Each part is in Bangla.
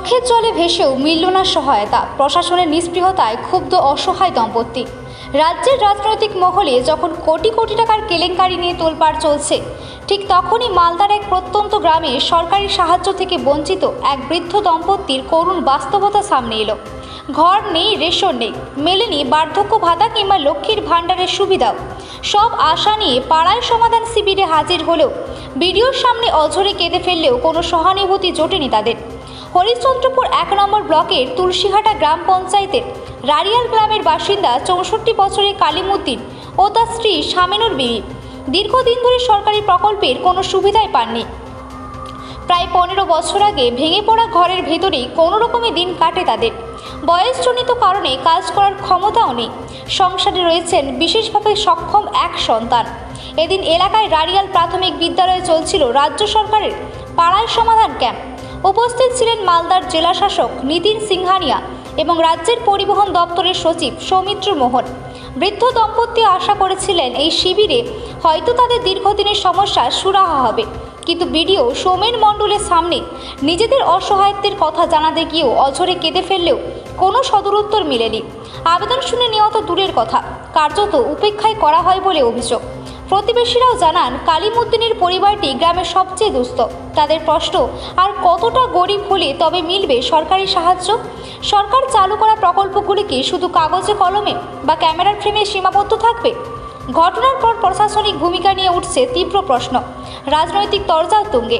চোখের জলে ভেসেও মিলল না সহায়তা। প্রশাসনের নিষ্পৃহতায় ক্ষুব্ধ অসহায় দম্পতি। রাজ্যের রাজনৈতিক মহলে যখন কোটি কোটি টাকার কেলেঙ্কারি নিয়ে তোলপাড় চলছে, ঠিক তখনই মালদার এক প্রত্যন্ত গ্রামে সরকারি সাহায্য থেকে বঞ্চিত এক বৃদ্ধ দম্পতির করুণ বাস্তবতা সামনে এলো। ঘর নেই, রেশন নেই, মেলেনি, বার্ধক্য ভাতা কিংবা লক্ষ্মীর ভাণ্ডারের সুবিধাও। সব আশা নিয়ে পাড়ায় সমাধান শিবিরে হাজির হলেও ভিডিওর সামনে অঝরে কেঁদে ফেললেও কোনো সহানুভূতি জোটেনি তাদের। হরিশ্চন্দ্রপুর এক নম্বর ব্লকের তুলসীহাটা গ্রাম পঞ্চায়েতের রারিয়াল গ্রামের বাসিন্দা চৌষট্টি বছরের কালিমুদ্দিন ও তার স্ত্রী শামিনুর বিবি দীর্ঘদিন ধরে সরকারি প্রকল্পের কোনো সুবিধাই পাননি। প্রায় পনেরো বছর আগে ভেঙে পড়া ঘরের ভেতরেই কোনো রকমে দিন কাটে তাদের। বয়সজনিত কারণে কাজ করার ক্ষমতাও নেই। সংসারে রয়েছেন বিশেষভাবে সক্ষম এক সন্তান। এদিন এলাকায় রারিয়াল প্রাথমিক বিদ্যালয়ে চলছিল রাজ্য সরকারের পাড়ায় সমাধান ক্যাম্প। উপস্থিত ছিলেন মালদার জেলাশাসক নিতিন সিংহানিয়া এবং রাজ্যের পরিবহন দপ্তরের সচিব সৌমিত্র মোহন। বৃদ্ধ দম্পতি আশা করেছিলেন এই শিবিরে হয়তো তাদের দীর্ঘদিনের সমস্যা সুরাহা হবে। কিন্তু বিডিও সোমেন মণ্ডলের সামনে নিজেদের অসহায়ত্বের কথা জানাতে গিয়েও অঝরে কেঁদে ফেললেও কোনো সদুরুত্তর মিলেনি। আবেদন শুনে নেওয়া তো দূরের কথা। কার্যত উপেক্ষায় করা হয় বলে অভিযোগ। প্রতিবেশীরাও জানান, কালিমুদ্দিনের পরিবারটি গ্রামের সবচেয়ে দুস্থ। তাদের প্রশ্ন, আর কতটা গরিব হলে তবে মিলবে সরকারি সাহায্য? সরকার চালু করা প্রকল্পগুলি কি শুধু কাগজে কলমে বা ক্যামেরার ফ্রেমে সীমাবদ্ধ থাকবে? ঘটনার পর প্রশাসনিক ভূমিকা নিয়ে উঠছে তীব্র প্রশ্ন। রাজনৈতিক তরজাও তুঙ্গে।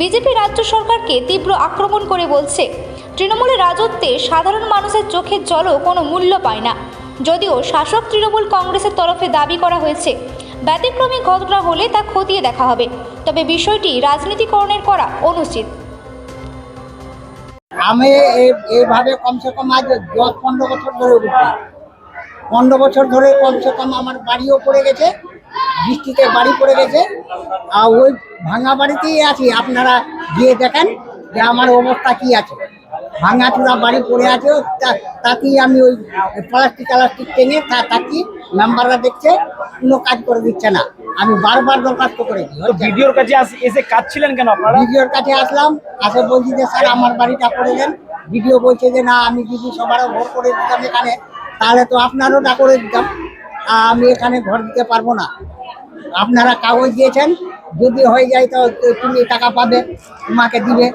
বিজেপি রাজ্য সরকারকে তীব্র আক্রমণ করে বলছে, তৃণমূলের রাজত্বে সাধারণ মানুষের চোখের জলও কোনো মূল্য পায় না। যদিও শাসক তৃণমূল কংগ্রেসের তরফে দাবি করা হয়েছে ব্যতিক্রমী ঘটনা হলে তা খতিয়ে দেখা হবে। তবে বিষয়টি রাজনীতিকরণের করা অনুচিত। আমি এই- এইভাবে কমসে কম আজ দশ পনেরো বছর ধরে উঠি পনেরো বছর ধরে কমসে কম আমার বাড়িও পড়ে গেছে, বৃষ্টিতে বাড়ি পড়ে গেছে। আর ওই ভাঙা বাড়িতেই আছি। আপনারা গিয়ে দেখেন যে আমার অবস্থা কি আছে। ভাঙা চূড়া বাড়ি পড়ে আছে তা- তাতেই আমি ওই প্লাস্টিক প্লাস্টিক টেনে তা তাকি মেম্বাররা দেখছে কোনো কাজ করে দিচ্ছে না। আমি বারবার দরখাস্ত করেছি ভিডিওর কাছে এসে কাঁদছিলেন কেন আপনারা? ভিডিওর কাছে আসলাম আসে বলছি যে স্যার আমার বাড়িটা করে দেন ভিডিও বলছে যে না আমি যদি সবারও ঘর করে দিতাম এখানে তাহলে তো আপনারও না করে দিতাম। আমি এখানে ঘর দিতে পারব না। আপনারা কাগজ দিয়েছেন যদি হয়ে যায় তো তুমি টাকা পাবে তোমাকে দিবে।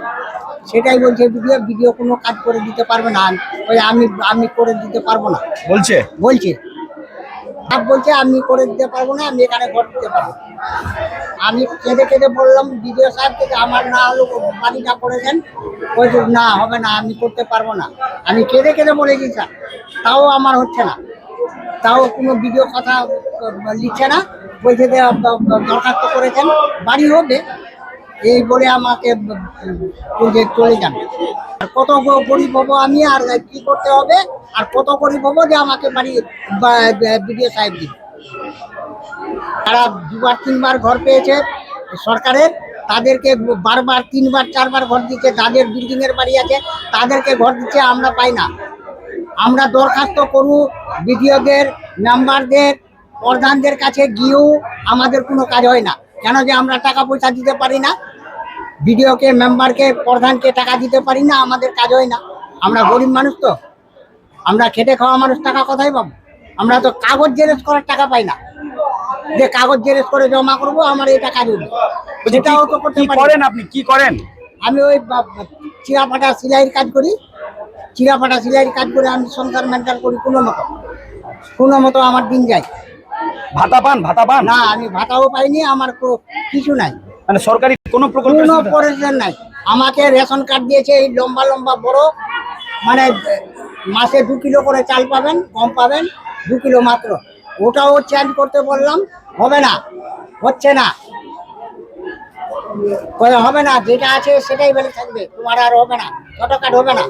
সেটাই বলছে ভিডিও ভিডিও কোনো কাজ করে দিতে পারবে না। ওই আমি আমি করে দিতে পারব না। বলছে? বলছে। সব বলছে আমি করে দিতে পারব না আমি এখানে ঘর দিতে পারব আমি কেঁদে কেঁদে বললাম বিডিও সাহেব যে আমার না হলো বাড়িটা করে দেন বলছে না হবে না আমি করতে পারব না। আমি কেঁদে কেঁদে বলেছি স্যার তাও আমার হচ্ছে না। তাও কোনো ভিডিও কথা লিখছে না। বলছে যে দরখাস্ত করেছেন বাড়ি হবে এই বলে আমাকে চলে যান। আর কত গরিব হব আমি আর কি করতে হবে? আর কত গরিব হব যে আমাকে বাড়ি বিডিও সাহেব দিবে। তারা দুবার, তিনবার ঘর পেয়েছে সরকারের। তাদেরকে বারবার, তিনবার, চারবার ঘর দিচ্ছে। যাদের বিল্ডিং এর বাড়ি আছে, তাদেরকে ঘর দিচ্ছে, আমরা পাই না। আমরা দরখাস্ত করু বিডিওদের মেম্বারদের প্রধানদের কাছে গিয়েও আমাদের কোনো কাজ হয় না। কেন যে আমরা টাকা পয়সা দিতে পারি না? বিডিওকে মেম্বারকে প্রধানকে টাকা দিতে পারি না আমাদের কাজ হয় না। আমরা গরিব মানুষ তো। আমরা খেটে খাওয়া মানুষ টাকা কোথায় পাবো? আমরা তো কাগজ জেরেস করার টাকা পাই না। যে কাগজ জেরেস করে জমা করব আমার কাজ হবে বলছি, সেটাও তো করতে কি পারি করেন না। আপনি? কি করেন? আমি ওই বা- বা- চিরা ফাটা সেলাইয়ের কাজ করি। চিরা ফাটা সেলাইয়ের কাজ করে আমি সংসার মেন্টাল করি কোনো মতো। কোনো মতো আমার দিন যায়। ভাতা পান ভাতা পান? না আমি ভাতাও পাইনি আমার কিছু নাই। মানে সরকারি কোনো প্রকল্প কোনো প্রয়োজন নাই। আমাকে রেশন কার্ড দিয়েছে এই লম্বা লম্বা বড়। মানে মাসে দু কিলো করে চাল পাবেন কম পাবেন দু কিলো মাত্র। ওটাও চেঞ্জ করতে বললাম হবে না হচ্ছে না। হবে না যেটা আছে সেটাই বেলে থাকবে তোমার আর হবে না ছোট কার্ড হবে না।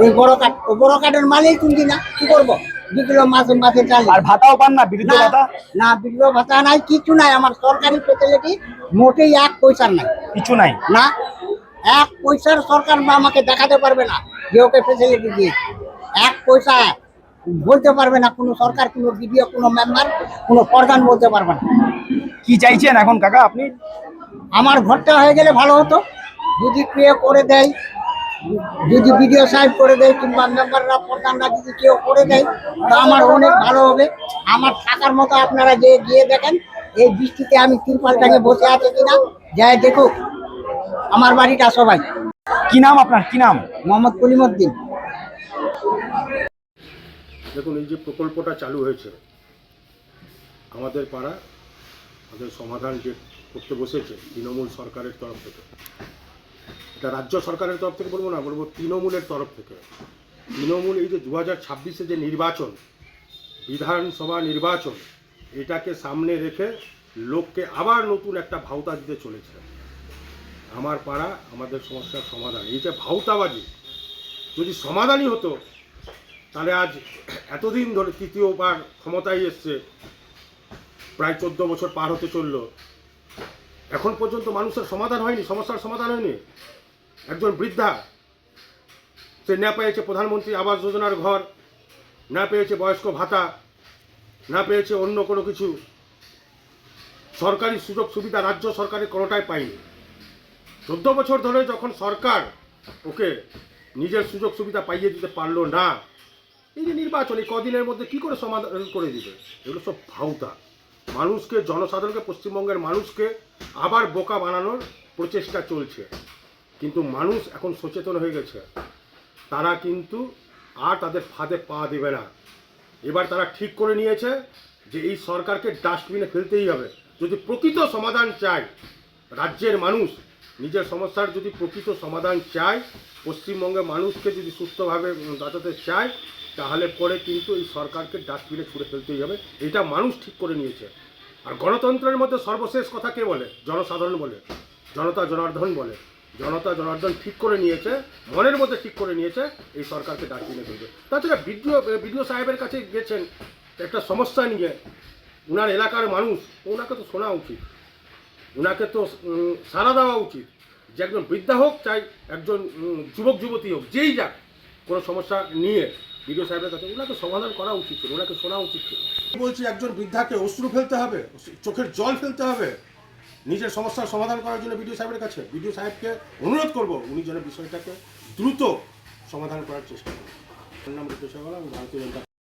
ওই বড় কার্ড বড় কার্ডের মালেই তুলছি না কি করব? দু কিলো মাসে মাসে চাল। আর ভাতাও পান না বিরুদ্ধ না ভাতা? না বিধবা ভাতা নাই কিছু নাই। আমার সরকারি ফেসিলিটি মোটেই এক পয়সার নাই। কিছু নাই? না এক পয়সার সরকার আমাকে দেখাতে পারবে না যে ওকে ফেসিলিটি দিয়েছে এক পয়সা বলতে পারবে না কোনো সরকার কোনো বিডিও কোনো মেম্বার কোনো প্রধান বলতে পারবে না। কি চাইছেন এখন কাকা আপনি? আমার ঘরটা হয়ে গেলে ভালো হতো। যদি কে করে দেয় যদি বিডিও সাহেব করে দেয় কিংবা মেম্বাররা প্রধানরা যদি কেউ করে দেয় তা আমার অনেক ভালো হবে। আমার থাকার মতো আপনারা যে গিয়ে দেখেন এই বৃষ্টিতে আমি তিরপাল টাঙে বসে আছে কিনা যাই দেখুক। আমার বাড়িটা সবাই। কি নাম আপনার? কি নাম? মোহাম্মদ কলিমুদ্দিন দেখুন এই যে প্রকল্পটা চালু হয়েছে আমাদের পাড়া আমাদের সমাধান যে করতে বসেছে তৃণমূল সরকারের তরফ থেকে এটা রাজ্য সরকারের তরফ থেকে বলব না, বলব তৃণমূলের তরফ থেকে। তৃণমূল এই যে দু হাজার ছাব্বিশে যে নির্বাচন, বিধানসভা নির্বাচন, এটাকে সামনে রেখে লোককে আবার নতুন একটা ভাওতা দিতে চলেছে। আমার পাড়া, আমাদের সমস্যার সমাধান। এই যে ভাওতাবাজি, যদি সমাধানই হতো, তাহলে আজ এতদিন ধরে তৃতীয়বার ক্ষমতায় এসছে, প্রায় চোদ্দ বছর পার হতে চলল। এখন পর্যন্ত মানুষের সমাধান হয়নি, সমস্যার সমাধান হয়নি। একজন বৃদ্ধা, সে না পেয়েছে প্রধানমন্ত্রী আবাস যোজনার ঘর, না পেয়েছে বয়স্ক ভাতা, না পেয়েছে অন্য কোনো কিছু। সরকারি সুযোগ সুবিধা রাজ্য সরকারের কোনোটাই পায়নি। চোদ্দ বছর ধরে যখন সরকার ওকে নিজের সুযোগ সুবিধা পাইয়ে দিতে পারল না, এই যে নির্বাচন, এই কদিনের মধ্যে কি করে সমাধান করে দিবে? এগুলো সব ভাউতা। মানুষকে, জনসাধারণকে, পশ্চিমবঙ্গের মানুষকে আবার বোকা বানানোর প্রচেষ্টা চলছে। কিন্তু মানুষ এখন সচেতন হয়ে গেছে। তারা কিন্তু আর তাদের ফাঁদে পা দেবে না। এবার তারা ঠিক করে নিয়েছে যে এই সরকারকে ডাস্টবিনে ফেলতেই হবে। যদি প্রকৃত সমাধান চায় রাজ্যের মানুষ, নিজের সমস্যার যদি প্রকৃত সমাধান চায় পশ্চিমবঙ্গের মানুষকে যদি সুস্থভাবে বাঁচাতে চায়, তাহলে পরে কিন্তু এই সরকারকে ডাস্টবিনে ছুড়ে ফেলতেই হবে। এটা মানুষ ঠিক করে নিয়েছে। আর গণতন্ত্রের মধ্যে সর্বশেষ কথা কে বলে? জনসাধারণ বলে। জনতা জনার্দন বলে। জনতা জনার্দন ঠিক করে নিয়েছে, মনের মধ্যে ঠিক করে নিয়েছে, এই সরকারকে ডাস্টবিনে ফেলবে তাছাড়া বিডিও বিডিও সাহেবের কাছে গেছেন, একটা সমস্যা নিয়ে। উনার এলাকার মানুষ, ওনাকে তো শোনা উচিত। ওনাকে তো সাড়া দেওয়া উচিত যে একজন বৃদ্ধা হোক চাই একজন যুবক, যুবতী হোক, যেই যাক, কোনো সমস্যা নিয়ে বিডিও সাহেবের কাছে ওনাকে সমাধান করা উচিত ছিল ওনাকে শোনা উচিত ছিল। বলছি, একজন বৃদ্ধাকে অশ্রু ফেলতে হবে, চোখের জল ফেলতে হবে নিজের সমস্যার সমাধান করার জন্য বিডিও সাহেবের কাছে, বিডিও সাহেবকে অনুরোধ করব উনি যেন বিষয়টাকে দ্রুত সমাধান করার চেষ্টা করেন। নাম রূপেশ আমি ভারতীয় জনতা